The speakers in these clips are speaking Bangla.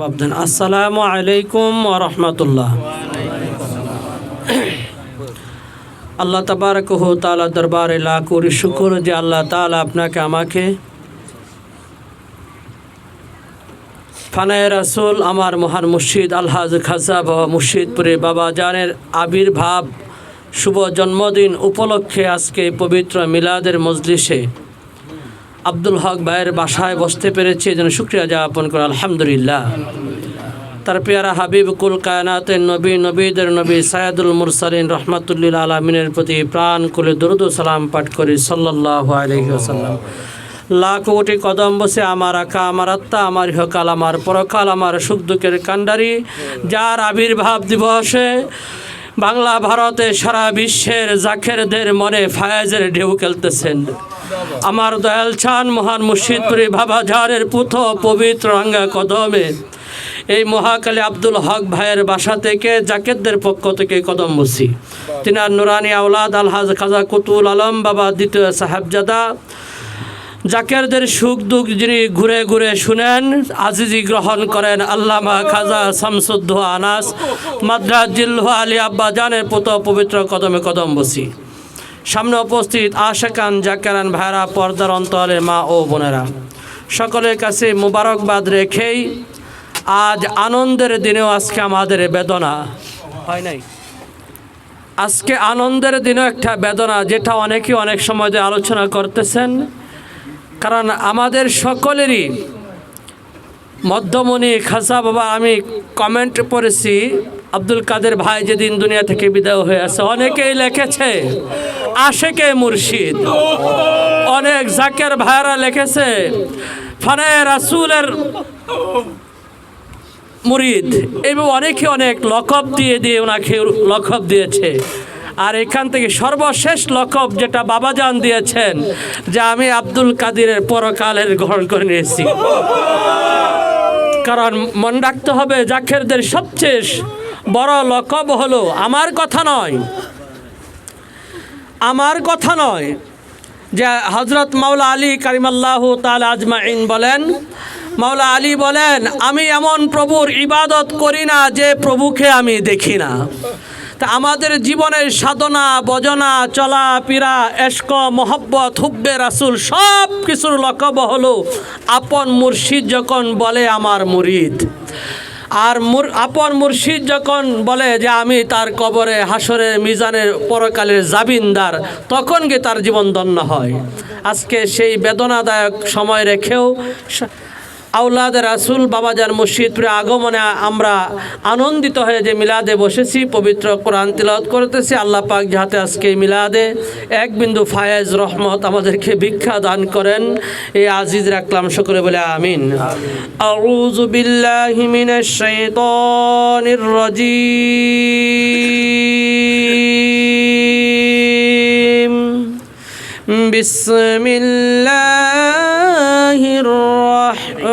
জবাব আসসালামু আলাইকুম রহমতুল্লাহ। আল্লাহ তাবারকহ তালা দরবারে লাকুর শুকুর যে আল্লাহ তালা আপনাকে, আমাকে ফানায় রাসুল আমার মহান মুর্শিদ আলহাজ খাজা বাবা মুর্শিদপুরে বাবা জানের আবির্ভাব, শুভ জন্মদিন উপলক্ষে আজকে পবিত্র মিলাদের মজলিসে আব্দুল হক ভাইয়ের বাসায় বসতে পেরেছি যেন শুক্রিয়া জ্ঞাপন করে, আলহামদুলিল্লাহ। তার পেয়ারা হাবিব, কুল কায়নাতের নবী, নবীদের নবী সায়াদুল মুরসালিন রহমাতুল্লিল আলমিনের প্রতি প্রাণ কুলে দরুদ সালাম পাঠ করি সাল্লাহ আলহিহাসাল্লাম লাখ কোটি কদম বসে আমার আকা, আমার আত্মা, আমার ইহকাল, আমার পরকাল, আমার সুখ দুঃখের কাণ্ডারি, যার আবির্ভাব দিবসে বাংলা ভারতে সারা বিশ্বের জাখেরদের মনে ফায়াজের ঢেউ খেলতেছেন। আমার দয়াল চান মহান মুর্শিদপুরি বাবা ঝাড়ের পুথ পবিত্র রাঙ্গা কদমে। এই মহাকালী আব্দুল হক ভাইয়ের বাসা থেকে জাকেতদের পক্ষ থেকে কদম বসি তিনার নুরানি আওলাদ আলহাজ খাজা কুতুল আলম, বাবা দ্বিতীয় সাহেবজাদা। জাকেরদের সুখ দুঃখ যিনি ঘুরে ঘুরে শুনেন, আজিজি গ্রহণ করেন আল্লামা খাজা শামসুদ্দ আনাস। মাদ্রাজ জিল্লু আলী আব্বা জানের পুত পবিত্র কদমে কদম বসি সামনে উপস্থিত আশেকান, জাকেরান ভাইরা, পর্দার অন্তরে মা ও বোনেরা। সকলের কাছে মুবারকবাদ রেখেই আজ আনন্দের দিনেও আজকে আমাদের বেদনা হয় নাই। আজকে আনন্দের দিনেও একটা বেদনা, যেটা অনেকেই অনেক সময় আলোচনা করতেছেন। কারণ আমাদের সকলেরই মধ্যমণি খাসা বাবা, আমি কমেন্ট পড়েছি, আব্দুল কাদের ভাই যেদিন দুনিয়া থেকে বিদায় হয়ে আছে, অনেকেই লিখেছে আশেকে মুর্শিদ। অনেক জাকের ভাইরা লেখেছে, ফানে রাসুলের মুরিদ। এবং অনেকে অনেক লকব দিয়ে দিয়ে ওনাকে লকব দিয়েছে। আর এখান থেকে সর্বশেষ লকব যেটা বাবাজান দিয়েছেন, যে আমি আব্দুল কাদিরের পরকালের গ্রহণ করে নিয়েছি। কারণ মন রাখতে হবে জাখেরদের সবচেয়ে বড় লকব হলো, আমার কথা নয় আমার কথা নয় যে হজরত মাওলা আলী কারিমাল্লাহ তাল আজমাইন বলেন, মাওলা আলী বলেন, আমি এমন প্রভুর ইবাদত করি না যে প্রভুকে আমি দেখি না। তা আমাদের জীবনের সাধনা, বজনা চলা পীরা এশক, মোহব্বত, হুব্বে রাসুল সব কিছুর লকব হলো আপন মুর্শিদ যখন বলে আমার মুরিদ। আর মুর, আপন মুর্শিদ যখন বলে যে আমি তার কবরে হাসরের মিজানের পরকালের জাবিনদার তখন গিয়ে তার জীবন ধন্য হয়? আজকে সেই বেদনাদায়ক সময় রেখেও আউলাদ রাসুল বাবাজার মসজিদপুরে আগমনে আমরা আনন্দিত হয়ে যে মিলাদে বসেছি পবিত্র কোরআন তিলাওত করতেছি। আল্লাহ পাক যাতে আজকে মিলাদে এক বিন্দু ফায়েজ রহমত আমাদেরকে ভিক্ষা দান করেন। এই আজিজ রাখলাম সকলে বলে আমিন। বিস্মিল্লাহির বিল্লাহি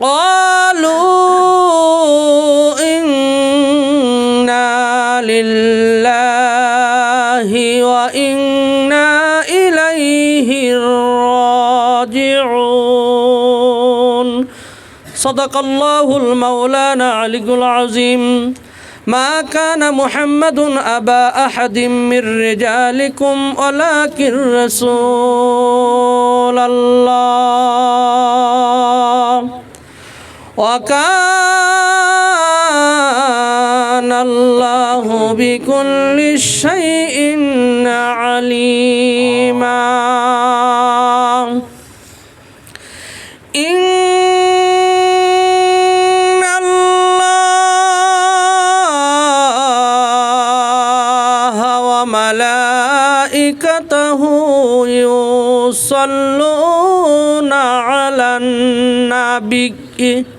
قالوا إنا لله وإنا إليه راجعون صدق الله المولانا علي العظيم ما كان محمد أبا أحد من رجالكم ولكن رسول الله وكان الله بكل شيء عليما إن الله وملائكته يصلون على النبي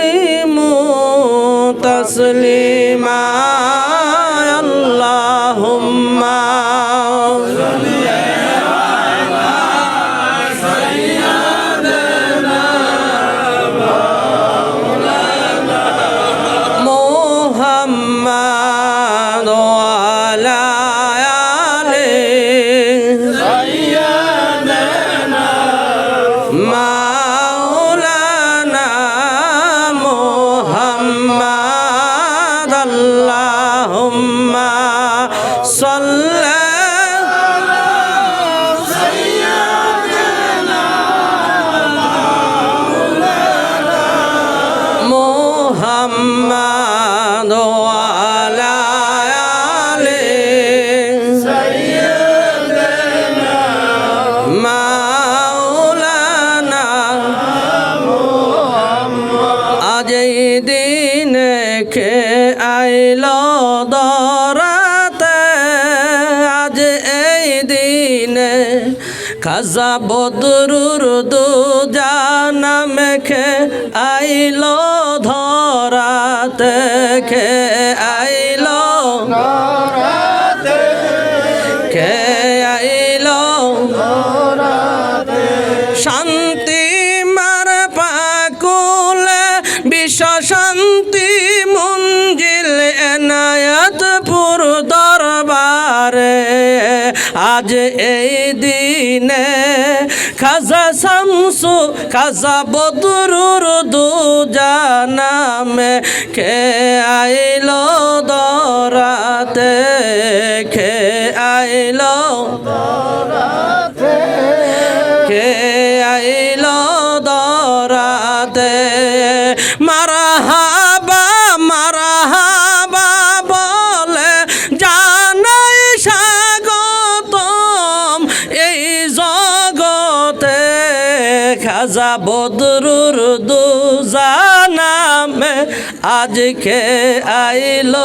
محمد وعلى آله মাওলানা আজ এই দিনে খে আইল দরাতে আজ এই দিনে খাজা বদরুর দু জানাম খে আইল uh, আজ এই দিনে খাজা শামসু খাজা বদরুর দু জানামে খে আইল দরাতে? খে খাজা বদরুর দুজানামে আজকে আইল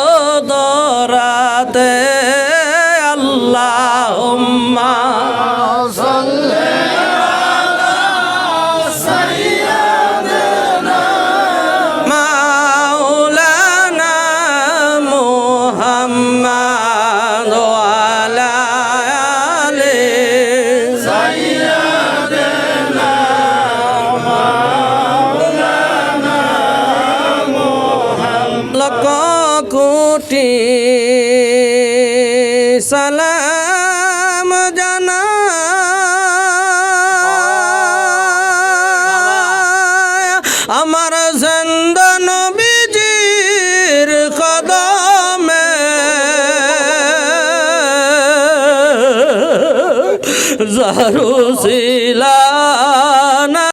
দরাতে আল্লাহুম্মা কোটি সালাম জানা। আমার জন্দন বিজির কদমে জারু